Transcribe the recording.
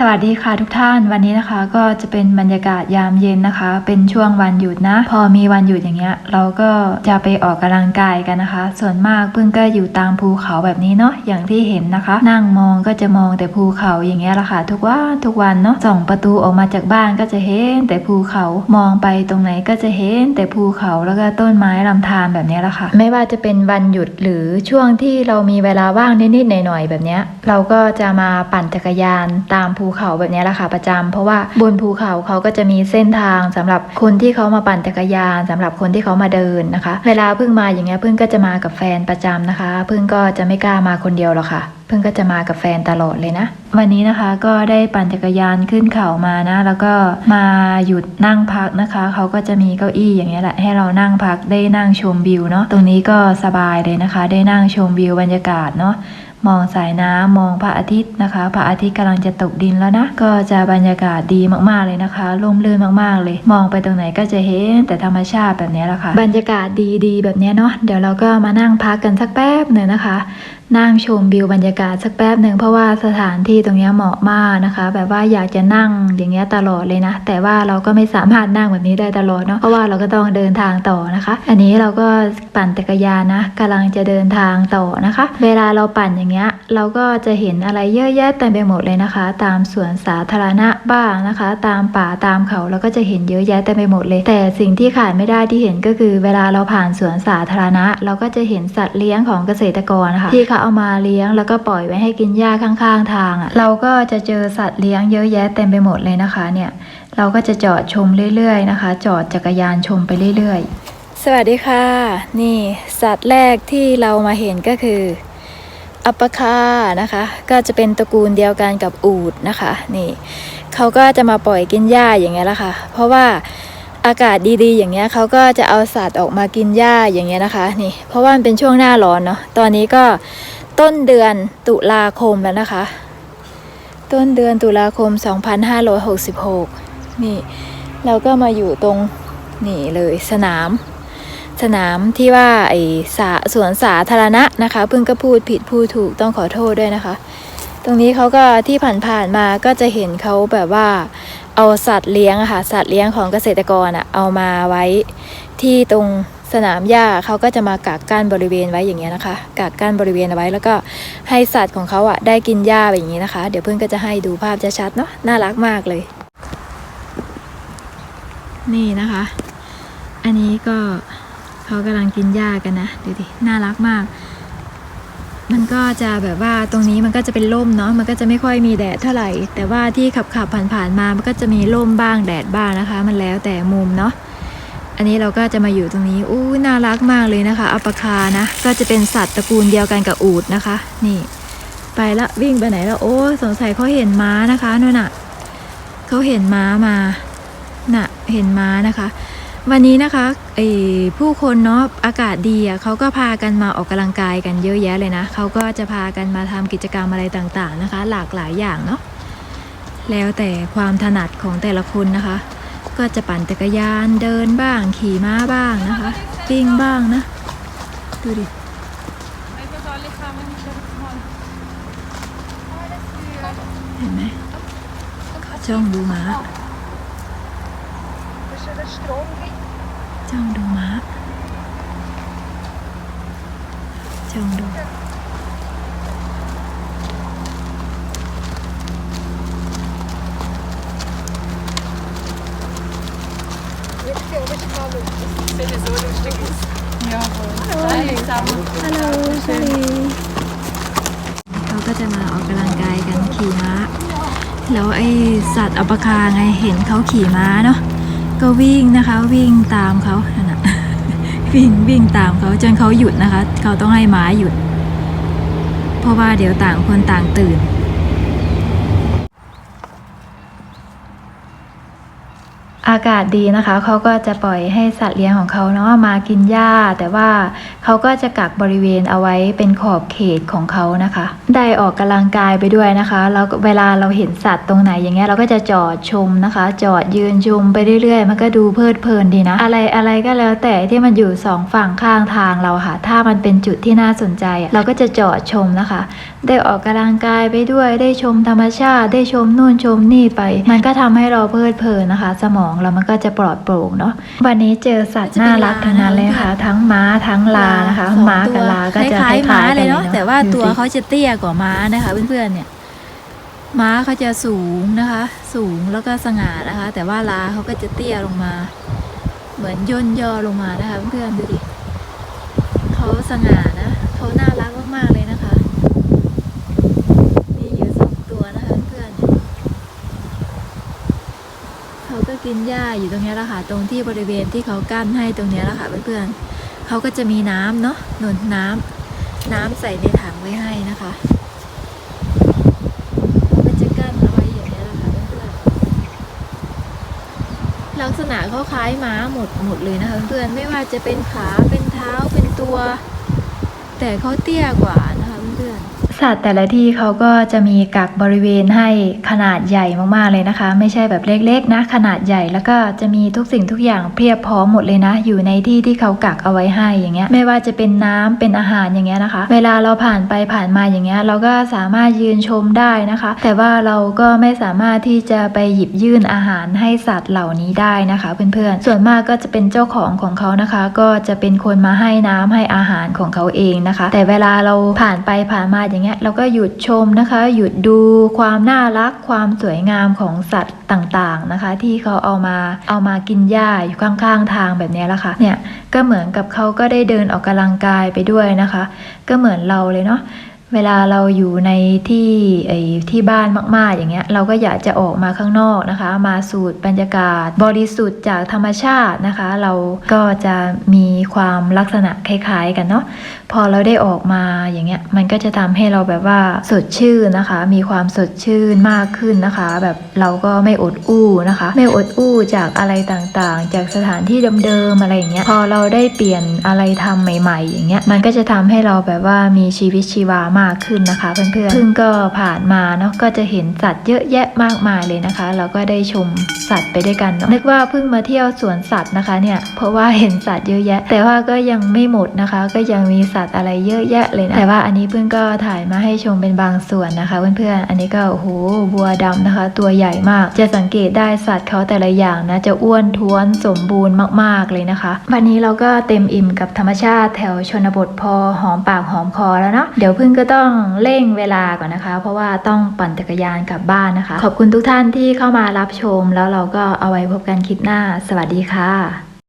สวัสดีค่ะทุกท่านวันนี้นะคะก็จะเป็นบรรยากาศยามเย็นนะคะ เป็นช่วงวันหยุดนะ พอมีวันหยุดอย่างเงี้ย เราก็จะไปออกกำลังกายกันนะคะ ส่วนมากเพิ่งก็อยู่ตามภูเขาแบบนี้เนาะอย่างที่เห็นนะคะ นั่งมองก็จะมองแต่ภูเขาอย่างเงี้ยแหละค่ะ ทุกวันทุกวันเนาะส่องประตูออกมาจากบ้านก็จะเห็นแต่ภูเขามองไปตรงไหนก็จะเห็นแต่ภูเขาแล้วก็ต้นไม้ลำธารแบบนี้แหละค่ะ ไม่ว่าจะเป็นวันหยุดหรือช่วงที่เรามีเวลาว่างนิดๆหน่อยๆแบบเนี้ยเราก็จะมาปั่นจักรยานตามภูเขาแบบนี้แหละค่ะประจำเพราะว่าบนภูเขาเขาก็จะมีเส้นทางสำหรับคนที่เขามาปั่นจักรยานสำหรับคนที่เขามาเดินนะคะ เวลาเพิ่งมาอย่างเงี้ยเพิ่งก็จะมากับแฟนประจำนะคะ เพิ่งก็จะไม่กล้ามาคนเดียวหรอกค่ะเพิ่งก็จะมากับแฟนตลอดเลยนะ วันนี้นะคะก็ได้ปั่นจักรยานขึ้นเขามานะ แล้วก็มาหยุดนั่งพักนะคะ เขาก็จะมีเก้าอี้อย่างเงี้ยแหละให้เรานั่งพักได้นั่งชมวิวเนาะตรงนี้ก็สบายเลยนะคะ ได้นั่งชมวิวบรรยากาศเนาะ มองสายน้ำมองพระอาทิตย์นะคะ พระอาทิตย์กำลังจะตกดินแล้วนะ ก็จะบรรยากาศดีมากๆเลยนะคะร่มรื่นมากๆเลย มองไปตรงไหนก็จะเห็นแต่ธรรมชาติแบบนี้แหละค่ะ บรรยากาศดีๆ แบบนี้เนาะ เดี๋ยวเราก็มานั่งพักกันสักแป๊บหนึ่งนะคะ นั่งชมวิวบรรยากาศสักแป๊บหนึ่งเพราะว่าสถานที่ตรงนี้เหมาะมากนะคะ แบบว่าอยากจะนั่งอย่างเงี้ยตลอดเลยนะ แต่ว่าเราก็ไม่สามารถนั่งแบบนี้ได้ตลอดเนาะเพราะว่าเราก็ต้องเดินทางต่อนะคะ อันนี้เราก็ปั่นจักรยานนะกำลังจะเดินทางต่อนะคะ เวลาเราปั่นอย่างเงี้ยเราก็จะเห็นอะไรเยอะแยะเต็มไปหมดเลยนะคะ ตามสวนสาธารณะบ้างนะคะ ตามป่าตามเขาเราก็จะเห็นเยอะแยะเต็มไปหมดเลย แต่สิ่งที่ขาดไม่ได้ที่เห็นก็คือ เวลาเราผ่านสวนสาธารณะ เราก็จะเห็นสัตว์เลี้ยงของเกษตรกรนะคะที่เขาเอามาเลี้ยง แล้วก็ปล่อยไว้ให้กินหญ้าข้างๆ ทางอะ่ะเราก็จะเจอสัตว์เลี้ยงเยอะแยะเต็มไปหมดเลยนะคะ เนี่ยเราก็จะจอดชมเรื่อยๆนะคะ จอดจักรยานชมไปเรื่อยๆ สวัสดีค่ะ นี่สัตว์แรกที่เรามาเห็นก็คืออัปปคานะคะ ก็จะเป็นตระกูลเดียวกันกับอูดนะคะ นี่เขาก็จะมาปล่อยกินหญ้าอย่างเงี้ยละค่ะ เพราะว่าอากาศดีๆ อย่างเงี้ยเขาก็จะเอาสัตว์ออกมากินหญ้าอย่างเงี้ยนะคะ นี่ เพราะว่ามันเป็นช่วงหน้าร้อนเนาะตอนนี้ก็ ต้นเดือนตุลาคมแล้วนะคะ ต้นเดือนตุลาคม 2566 นี่ เราก็มาอยู่ตรงนี่เลยสนาม สนามที่ว่าไอสาสวนสาธารณะนะคะ เพิ่งก็พูดผิดพูดถูกต้องขอโทษด้วยนะคะ ตรงนี้เขาก็ที่ผ่านๆมาก็จะเห็นเขาแบบว่าเอาสัตว์เลี้ยงอะค่ะสัตว์เลี้ยงของเกษตรกรอะเอามาไว้ที่ตรง สนามหญ้าเขาก็จะมากักกั้นบริเวณไว้อย่างเงี้ยนะคะกักกั้นบริเวณเอาไว้ แล้วก็ให้สัตว์ของเขาอะได้กินหญ้าแบบอย่างงี้นะคะ เดี๋ยวเพื่อนก็จะให้ดูภาพจะชัดเนาะน่ารักมากเลย นี่นะคะ อันนี้ก็เขากำลังกินหญ้ากันนะดูดิน่ารักมาก มันก็จะแบบว่าตรงนี้มันก็จะเป็นร่มเนาะมันก็จะไม่ค่อยมีแดดเท่าไหร่ แต่ว่าที่ขับขับผ่านผ่านๆมามันก็จะมีร่มบ้างแดดบ้างนะคะ มันแล้วแต่มุมเนาะ อันนี้เราก็จะมาอยู่ตรงนี้อู้น่ารักมากเลยนะคะอัปคานะ ก็จะเป็นสัตว์ตระกูลเดียวกันกับอูดนะคะ นี่ ไปละวิ่งไปไหนแล้วโอ้สงสัยเขาเห็นม้านะคะนู่นน่ะเขาเห็นม้ามาน่ะเห็นม้านะคะ วันนี้นะคะไอ้ผู้คนเนาะอากาศดีอะเขาก็พากันมาออกกำลังกายกันเยอะแยะเลยนะเขาก็จะพากันมาทำกิจกรรมอะไรต่างๆนะคะ หลากหลายอย่างเนาะแล้วแต่ความถนัดของแต่ละคนนะคะ ก็จะปั่นจักรยานเดินบ้าง ขี่ม้าบ้างนะคะวิ่งบ้างนะ ดูดิเห็นไหมจ้องดูม้าจ้องดูม้าจ้องดู ฮัลโหลสวัสดีเขาก็จะมาออกกำลังกายกันขี่ม้า แล้วไอสัตว์อัปปะคาไงเห็นเขาขี่ม้าเนาะ ก็วิ่งนะคะวิ่งตามเขานั่นน่ะวิ่งวิ่งตามเขาจนเขาหยุดนะคะ เขาต้องให้ม้าหยุด เพราะว่าเดี๋ยวต่างคนต่างตื่น อากาศดีนะคะ เขาก็จะปล่อยให้สัตว์เลี้ยงของเขาเนาะมากินหญ้า แต่ว่าเขาก็จะกักบริเวณเอาไว้เป็นขอบเขตของเขานะคะ ได้ออกกำลังกายไปด้วยนะคะแล้วเวลาเราเห็นสัตว์ตรงไหนอย่างเงี้ยเราก็จะจอดชมนะคะ จอดยืนชมไปเรื่อยๆ มันก็ดูเพลิดเพลินดีนะ อะไรอะไรก็แล้วแต่ที่มันอยู่สองฝั่งข้างทางเราค่ะ ถ้ามันเป็นจุดที่น่าสนใจอะเราก็จะจอดชมนะคะ ได้ออกกำลังกายไปด้วย ได้ชมธรรมชาติ ได้ชมนู่นชมนี่ไป มันก็ทำให้เราเพลิดเพลินนะคะ สมองเรามันก็จะปลอดโปร่งเนาะวันนี้เจอสัตว์น่ารักทั้งนั้นเลยค่ะ ทั้งม้าทั้งลานะคะสองม้ากับลาก็จะคคล้ายๆล้าม้ายๆกันเลเลยยเนาะเนาะแต่ว่าดูตัวสิเขาจะเตี้ยกว่าม้านะคะเพื่อนๆเนี่ย ม้าเขาจะสูงนะคะ สูงแล้วก็สง่านะคะ แต่ว่าลาเขาก็จะเตี้ยลงมา เหมือนย่นย่อลงมานะคะ เพื่อนๆดูดิเขาสง่านะเขาน่ารักมากๆเลยนะคะมีอยู่สองตัวนะคะเพื่อนๆเนี่ยเขา กินหญ้าอยู่ตรงนี้แหละค่ะตรงที่บริเวณที่เขากั้นให้ตรงนี้แหละค่ะเพื่อนๆเขาก็จะมีน้ำเนาะหนุนน้ำน้ำใส่ในถังไว้ให้นะคะเขาก็จะกั้นเอาไว้อย่างนี้แหละค่ะเพื่อนๆลักษณะเขาคล้ายม้าหมดหมดเลยนะคะเพื่อนไม่ว่าจะเป็นขาเป็นเท้าเป็นตัว แต่เขาเตี้ยกว่านะคะเพื่อนๆ สัตว์แต่ละที่เขาก็จะมีกักบริเวณให้ขนาดใหญ่มากๆเลยนะคะ ไม่ใช่แบบเล็กๆ นะ ขนาดใหญ่แล้วก็จะมีทุกสิ่งทุกอย่างเพียบพร้อมหมดเลยนะ อยู่ในที่ที่เขากักเอาไว้ให้อย่างเงี้ย ไม่ว่าจะเป็นน้ำเป็นอาหารอย่างเงี้ยนะคะ เวลาเราผ่านไปผ่านมาอย่างเงี้ย เราก็สามารถยืนชมได้นะคะ แต่ว่าเราก็ไม่สามารถที่จะไปหยิบยื่นอาหารให้สัตว์เหล่านี้ได้นะคะเพื่อนๆส่วนมากก็จะเป็นเจ้าของของเขานะคะ ก็จะเป็นคนมาให้น้ำให้อาหารของเขาเองนะคะ แต่เวลาเราผ่านไปผ่านมาอย่างเงี้ยเราก็หยุดชมนะคะ หยุดดูความน่ารักความสวยงามของสัตว์ต่างๆนะคะ ที่เขาเอามาเอามากินหญ้าอยู่ข้างๆทางแบบนี้แหละค่ะเนี่ยก็เหมือนกับเขาก็ได้เดินออกกำลังกายไปด้วยนะคะ ก็เหมือนเราเลยเนาะ เวลาเราอยู่ในที่ไอ้ที่บ้านมากๆ อย่างเงี้ย เราก็อยากจะออกมาข้างนอกนะคะ มาสูดบรรยากาศ บริสุทธิ์จากธรรมชาตินะคะ เราก็จะมีความลักษณะคล้ายๆ กันเนาะพอเราได้ออกมาอย่างเงี้ยมันก็จะทำให้เราแบบว่าสดชื่นนะคะ มีความสดชื่นมากขึ้นนะคะ แบบเราก็ไม่อดอู้นะคะ ไม่อดอู้จากอะไรต่างๆ จากสถานที่เดิมๆอะไรอย่างเงี้ยพอเราได้เปลี่ยนอะไรทำใหม่ ๆ อย่างเงี้ยมันก็จะทำให้เราแบบว่ามีชีวิตชีวามากขึ้นนะคะเพื่อนๆพิ่งก็ผ่านมาเนาะก็จะเห็นสัตว์เยอะแยะมากมายเลยนะคะ เราก็ได้ชมสัตว์ไปด้วยกันเนาะนึกว่าเพิ่งมาเที่ยวสวนสัตว์นะคะเนี่ยเพราะว่าเห็นสัตว์เยอะแยะ แต่ว่าก็ยังไม่หมดนะคะ ก็ยังมีสัตว์อะไรเยอะแยะเลยนะแต่ว่าอันนี้เพิ่งก็ถ่ายมาให้ชมเป็นบางส่วนนะคะ เพื่อนๆอันนี้ก็โอ้โหบัวดำนะคะ ตัวใหญ่มาก จะสังเกตได้สัตว์เขาแต่ละอย่างนะจะอ้วนท้วนสมบูรณ์มากๆเลยนะคะวันนี้เราก็เต็มอิ่มกับธรรมชาติแถวชนบทพอหอมปากหอมคอแล้วเนาะเดี๋ยวเพิ่งก็ต้องเร่งเวลาก่อนนะคะ เพราะว่าต้องปั่นจักรยานกลับบ้านนะคะ ขอบคุณทุกท่านที่เข้ามารับชม แล้วเราก็เอาไว้พบกันคลิปหน้า สวัสดีค่ะ